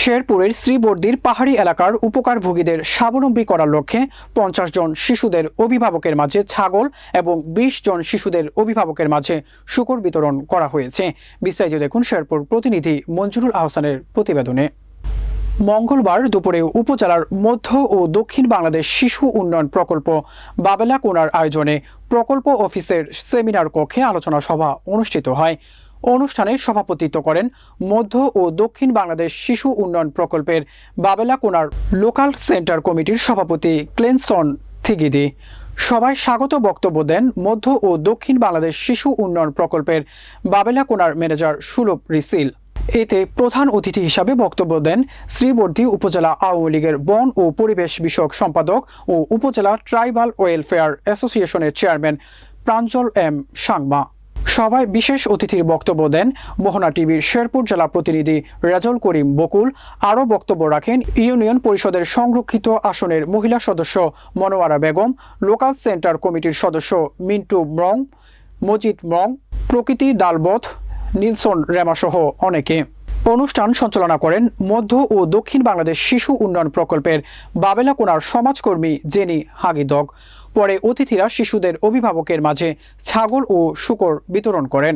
শেরপুরের শ্রীবর্দির পাহাড়ি এলাকার উপকারভোগীদের স্বাবলম্বী করার লক্ষ্যে পঞ্চাশ জন শিশুদের অভিভাবকের মাঝে ছাগল এবং বিশ জন শিশুদের অভিভাবকের মাঝে শুকর বিতরণ করা হয়েছে। বিস্তারিত দেখুন শেরপুর প্রতিনিধি মঞ্জুরুল আহসানের প্রতিবেদনে। মঙ্গলবার দুপুরে উপজেলার মধ্য ও দক্ষিণ বাংলাদেশ শিশু উন্নয়ন প্রকল্প বাবেলা কোনার আয়োজনে প্রকল্প অফিসের সেমিনার কক্ষে আলোচনা সভা অনুষ্ঠিত হয়। অনুষ্ঠানে সভাপতিত্ব করেন মধ্য ও দক্ষিণ বাংলাদেশ শিশু উন্নয়ন প্রকল্পের বাবেলা কোনার লোকাল সেন্টার কমিটির সভাপতি ক্লেনসন থিগিদি। সবাই স্বাগত বক্তব্য দেন মধ্য ও দক্ষিণ বাংলাদেশ শিশু উন্নয়ন প্রকল্পের বাবেলা কোনার ম্যানেজার সুলভ রিসিল। এতে প্রধান অতিথি হিসাবে বক্তব্য দেন শ্রীবর্ধী উপজেলা আওয়ামী লীগের বন ও পরিবেশ বিষয়ক সম্পাদক ও উপজেলা ট্রাইবাল ওয়েলফেয়ার অ্যাসোসিয়েশনের চেয়ারম্যান প্রাঞ্জল এম সাংমা। সভায় বিশেষ অতিথির বক্তব্য দেন মোহনা টিভির শেরপুর জেলা প্রতিনিধি রেজল করিম বকুল। আরও বক্তব্য রাখেন ইউনিয়ন পরিষদের সংরক্ষিত আসনের মহিলা সদস্য মনোয়ারা বেগম, লোকাল সেন্টার কমিটির সদস্য মিন্টু মং, মজিদ মং, প্রকৃতি দালবথ নিলসন রেমাসহ অনেকে। অনুষ্ঠান সঞ্চালনা করেন মধ্য ও দক্ষিণ বাংলাদেশ শিশু উন্নয়ন প্রকল্পের বাবেলাকোনার সমাজকর্মী জেনি হাগিদগ। পরে অতিথিরা শিশুদের অভিভাবকের মাঝে ছাগল ও শুকর বিতরণ করেন।